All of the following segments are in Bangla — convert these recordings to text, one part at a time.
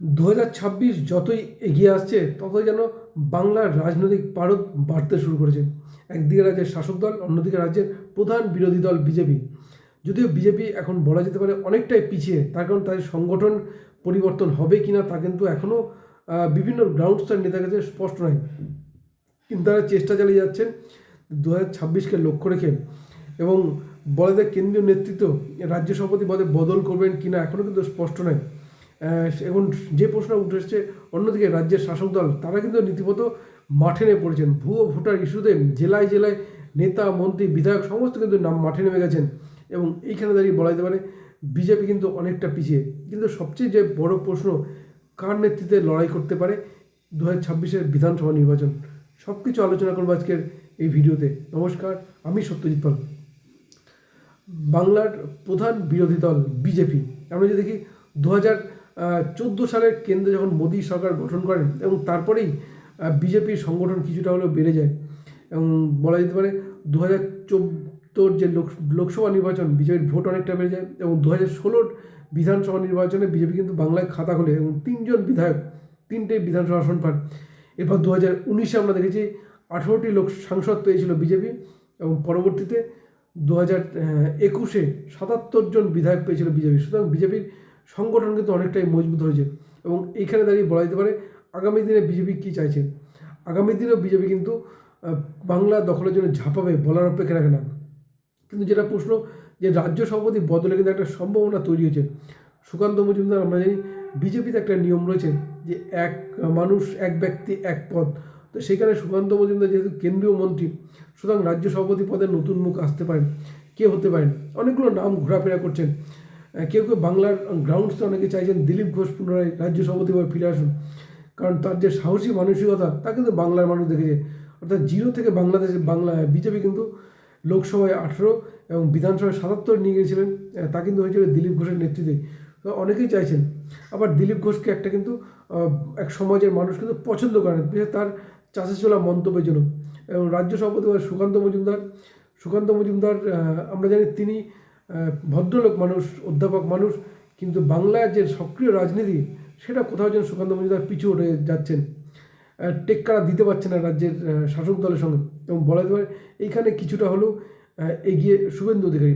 দু যতই এগিয়ে আসছে, ততই যেন বাংলার রাজনৈতিক পারদ বাড়তে শুরু করেছে। একদিকে রাজ্যের শাসক দল, অন্যদিকে রাজ্যের প্রধান বিরোধী দল বিজেপি। যদিও বিজেপি এখন বলা যেতে পারে অনেকটাই পিছিয়ে, তার কারণ তাদের সংগঠন পরিবর্তন হবে কি না তা কিন্তু এখনও বিভিন্ন গ্রাউন্ড স্তর নেতার কাছে স্পষ্ট নয়। কিন্তু তারা চেষ্টা চালিয়ে যাচ্ছেন দু হাজার ছাব্বিশকে লক্ষ্য রেখে। এবং বলা যায় কেন্দ্রীয় নেতৃত্ব রাজ্য সভাপতি পদে বদল করবেন কিনা এখনও কিন্তু স্পষ্ট নয়। এখন যে প্রশ্ন উঠে এসছে, অন্যদিকে রাজ্যের শাসক দল, তারা কিন্তু নীতিমতো মাঠে নেমে পড়েছেন। ভুয়ো ভোটার ইস্যুতে জেলায় জেলায় নেতা, মন্ত্রী, বিধায়ক, সমস্ত কিন্তু নাম মাঠে নেমে গেছেন এবং এইখানে দাঁড়িয়ে বলা যেতে পারে, বিজেপি কিন্তু অনেকটা পিছিয়ে। কিন্তু সবচেয়ে যে বড় প্রশ্ন, কার নেতৃত্বে লড়াই করতে পারে দু হাজার ছাব্বিশের বিধানসভা নির্বাচন? সব কিছু আলোচনা করব আজকের এই ভিডিওতে। নমস্কার, আমি সত্যজিৎ পাল। বাংলার প্রধান বিরোধী দল, বিজেপি। আমরা যদি দেখি দু হাজার চোদ্দ সালের কেন্দ্রে যখন মোদী সরকার গঠন করেন এবং তারপরেই বিজেপির সংগঠন কিছুটা হলেও বেড়ে যায়। এবং বলা যেতে পারে দু হাজার চোদ্দোর যে লোক, লোকসভা নির্বাচন, বিজেপির ভোট অনেকটা বেড়ে যায় এবং দু হাজার ষোলোর বিধানসভা নির্বাচনে বিজেপি কিন্তু বাংলায় খাতা খোলে এবং তিনজন বিধায়ক তিনটে বিধানসভা আসন পান। এরপর দু হাজার উনিশে আমরা দেখেছি, আঠেরোটি লোক সাংসদ পেয়েছিল বিজেপি এবং পরবর্তীতে দু হাজার একুশে সাতাত্তর জন বিধায়ক পেয়েছিল বিজেপি। সুতরাং বিজেপির সংগঠন কিন্তু অনেকটাই মজবুত হয়েছে। এবং এইখানে দাঁড়িয়ে বলা যেতে পারে, আগামী দিনে বিজেপি কী চাইছে? আগামী দিনেও বিজেপি কিন্তু বাংলা দখলের জন্য ঝাঁপাবে বলার অপেক্ষা রাখে না। কিন্তু যেটা প্রশ্ন, যে রাজ্য সভাপতি বদলে কিন্তু একটা সম্ভাবনা তৈরি হয়েছে। সুকান্ত মজুমদার, আমরা জানি, বিজেপিতে একটা নিয়ম রয়েছে যে এক মানুষ, এক ব্যক্তি, এক পদ। তো সেখানে সুকান্ত মজুমদার যেহেতু কেন্দ্রীয় মন্ত্রী, সুতরাং রাজ্য সভাপতি পদে নতুন মুখ আসতে পারেন, কে হতে পারেন? অনেকগুলো নাম ঘোরাফেরা করছেন। কেউ কেউ বাংলার গ্রাউন্ডসে অনেকে চাইছেন দিলীপ ঘোষ পুনরায় রাজ্য সভাপতি পদে ফিরে আসুন। কারণ তার যে সাহসী মানসিকতা, তা কিন্তু বাংলার মানুষ দেখেছে। অর্থাৎ জিরো থেকে বাংলাদেশে বাংলা, বিজেপি কিন্তু লোকসভায় আঠেরো এবং বিধানসভায় সাতাত্তর নিয়ে গিয়েছিলেন তা কিন্তু হয়েছিল দিলীপ ঘোষের নেতৃত্বে। তো অনেকেই চাইছেন। আবার দিলীপ ঘোষকে একটা কিন্তু এক সমাজের মানুষ কিন্তু পছন্দ করেন বিশেষ তার চাষে চলা মন্তব্যের জন্য। এবং রাজ্য সভাপতি সুকান্ত মজুমদার সুকান্ত মজুমদার আমরা জানি তিনি ভদ্রলোক মানুষ, অধ্যাপক মানুষ, কিন্তু বাংলার যে সক্রিয় রাজনীতি, সেটা কোথাও যেন সুকান্ত মজুমদার পিছু উঠে যাচ্ছেন। টেক্কারা দিতে পারছে না রাজ্যের শাসক দলের সঙ্গে। এবং বলা যেতে পারে, এইখানে কিছুটা হলেও এগিয়ে শুভেন্দু অধিকারী।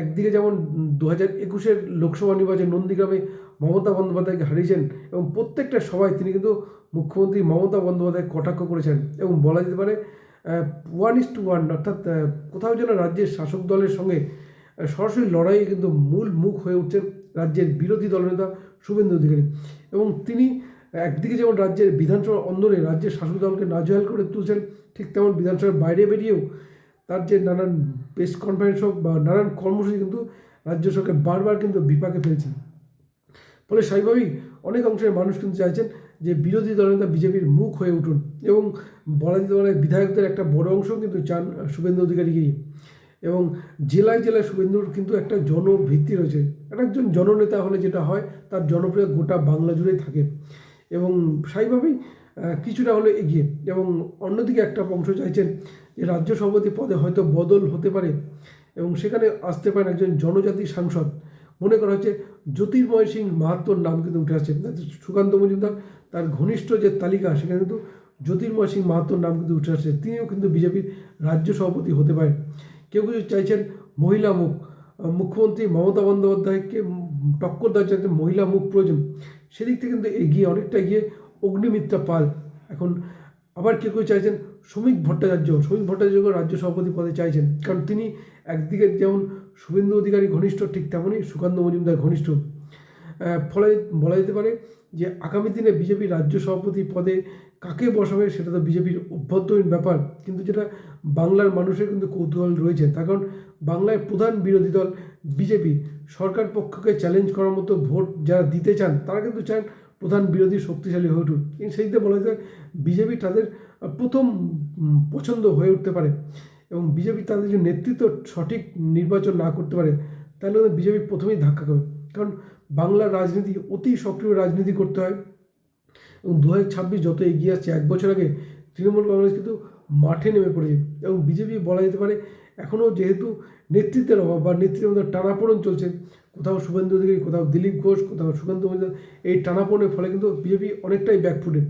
একদিকে যেমন দু হাজার একুশের লোকসভা নির্বাচনে নন্দীগ্রামে মমতা বন্দ্যোপাধ্যায়কে হারিয়েছেন, এবং প্রত্যেকটা সভায় তিনি কিন্তু মুখ্যমন্ত্রী মমতা বন্দ্যোপাধ্যায় কটাক্ষ করেছেন। এবং বলা যেতে পারে ওয়ান ইস টু ওয়ান অর্থাৎ কোথাও যেন রাজ্যের শাসক দলের সঙ্গে সরাসরি লড়াইয়ে কিন্তু মূল মুখ হয়ে উঠছেন রাজ্যের বিরোধী দলনেতা শুভেন্দু অধিকারী। এবং তিনি একদিকে যেমন রাজ্যের বিধানসভা অন্দরে রাজ্যের শাসক দলকে নাজেহাল করে তুলছেন, ঠিক তেমন বিধানসভার বাইরে বেরিয়েও তার যে নানান প্রেস কনফারেন্স হোক বা নানান কর্মসূচি কিন্তু রাজ্য সরকার বারবার কিন্তু বিপাকে ফেলছেন ফলে স্বাভাবিক অনেক অংশের মানুষ কিন্তু চাইছেন যে বিরোধী দলনেতা বিজেপির মুখ হয়ে উঠুন। এবং বলা যেতে পারে বিধায়কদের একটা বড় অংশ কিন্তু চান শুভেন্দু অধিকারীকেই। এবং জেলায় জেলায় শুভেন্দুর কিন্তু একটা জনভিত্তি রয়েছে। একজন জননেতা হলে যেটা হয়, তার জনপ্রিয় গোটা বাংলা জুড়েই থাকে এবং স্বাভাবিকভাবেই কিছুটা হলে এগিয়ে। এবং অন্যদিকে একটা অংশ চাইছেন যে রাজ্য সভাপতি পদে হয়তো বদল হতে পারে এবং সেখানে আসতে পারেন একজন জনজাতি সাংসদ। মনে করা হচ্ছে জ্যোতির্ময় সিং মাহাত্মর নাম কিন্তু উঠে আসছে। সুকান্ত মজুমদার, তার ঘনিষ্ঠ যে তালিকা, সেখানে কিন্তু জ্যোতির্ময় সিং মাহাত্মর নাম কিন্তু উঠে আসছে। তিনিও কিন্তু বিজেপির রাজ্য সভাপতি হতে পারেন। কেউ কিছু চাইছেন মহিলা মুখ। মুখ্যমন্ত্রী মমতা বন্দ্যোপাধ্যায়কে টক্কর দেওয়ার জন্য মহিলা মুখ প্রয়োজন, সেদিক থেকে কিন্তু এগিয়ে অনেকটা এগিয়ে অগ্নিমিত্রা পাল। এখন আবার কেউ কেউ চাইছেন শ্রমিক ভট্টাচার্য। শ্রমিক ভট্টাচার্য রাজ্য সভাপতি পদে চাইছেন, কারণ তিনি একদিকে যেমন শুভেন্দু অধিকারী ঘনিষ্ঠ, ঠিক তেমনই সুকান্ত মজুমদার ঘনিষ্ঠ। ফলে বলা যেতে পারে যে আগামী দিনে বিজেপি রাজ্য সভাপতি পদে কাকে বসাবে সেটা তো বিজেপির অভ্যন্তরীণ ব্যাপার। কিন্তু যেটা বাংলার মানুষের কিন্তু কৌতূহল রয়েছে, তার কারণ বাংলায় প্রধান বিরোধী দল বিজেপি। সরকার পক্ষকে চ্যালেঞ্জ করার মতো ভোট যারা দিতে চান, তারা কিন্তু চান প্রধান বিরোধী শক্তিশালী হয়ে উঠুন কিন্তু সেই বলা যায় বিজেপি তাদের প্রথম পছন্দ হয়ে উঠতে পারে এবং বিজেপি তাদের যে নেতৃত্ব সঠিক নির্বাচন না করতে পারে, তাহলে বিজেপি প্রথমেই ধাক্কা খাবে। কারণ বাংলার রাজনীতি অতি সক্রিয় রাজনীতি করতে হয়। এবং দু হাজার ছাব্বিশ যত এগিয়ে আসছে, এক বছর আগে তৃণমূল কংগ্রেস কিন্তু মাঠে নেমে পড়েছে। এবং বিজেপি বলা যেতে পারে এখনও যেহেতু নেতৃত্বের অভাব বা নেতৃত্বের মধ্যে টানাপোড়ন চলছে, কোথাও শুভেন্দু অধিকারী, কোথাও দিলীপ ঘোষ, কোথাও সুকান্ত মজুমদার, এই টানাপোড়নের ফলে কিন্তু বিজেপি অনেকটাই ব্যাকফুটে।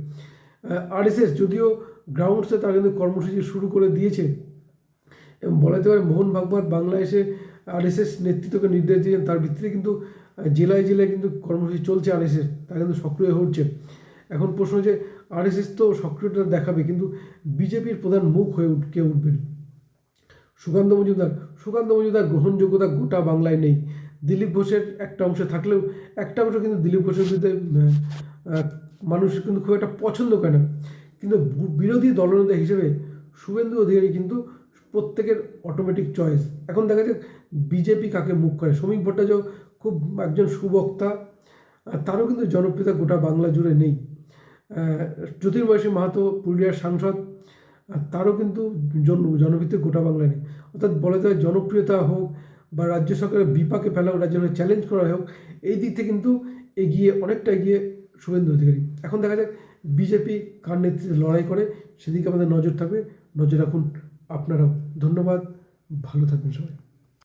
আরএসএস যদিও গ্রাউন্ডসে তারা কিন্তু কর্মসূচি শুরু করে দিয়েছে। এবং বলা যেতে পারে মোহন ভাগবত বাংলা এসে আরএসএস নেতৃত্বকে নির্দেশ দিয়েছেন, তার ভিত্তিতে কিন্তু জেলায় জেলায় কিন্তু কর্মসূচি চলছে আরএসএস তারা কিন্তু সক্রিয় হয়ে উঠছে। এখন প্রশ্ন যে আরএসএস তো সক্রিয়তা দেখাবে, কিন্তু বিজেপির প্রধান মুখ হয়ে উঠ, কে উঠবেন? সুকান্ত মজুমদার। সুকান্ত মজুমদার গ্রহণযোগ্যতা গোটা বাংলায় নেই। দিলীপ ঘোষের একটা অংশে থাকলেও, একটা অংশ কিন্তু দিলীপ ঘোষের বিরুদ্ধে মানুষ কিন্তু খুব একটা পছন্দ করে না। কিন্তু বিরোধী দলনেতা হিসেবে শুভেন্দু অধিকারী কিন্তু প্রত্যেকের অটোমেটিক চয়েস এখন দেখা যাক বিজেপি কাকে মুখ করে। শ্রমিক ভট্টাচার্য খুব একজন সুবক্তা তারও কিন্তু জনপ্রিয়তা গোটা বাংলা জুড়ে নেই। আহ, জ্যোতির্ময়সী মাহাতো পুরুলিয়ার সাংসদ তারও কিন্তু জন জনভিত্তিক গোটা বাংলায় নেই। অর্থাৎ বলা যায় জনপ্রিয়তা হোক বা রাজ্য সরকারের বিপাকে ফেলা হোক রাজ্য সরকার চ্যালেঞ্জ করা হোক এই দিক থেকে কিন্তু এগিয়ে অনেকটা এগিয়ে শুভেন্দু অধিকারী। এখন দেখা যাক বিজেপি কার নেতৃত্বে লড়াই করে সেদিকে আমাদের নজর থাকবে। নজর রাখুন আপনারাও। ধন্যবাদ। ভালো থাকবেন সবাই।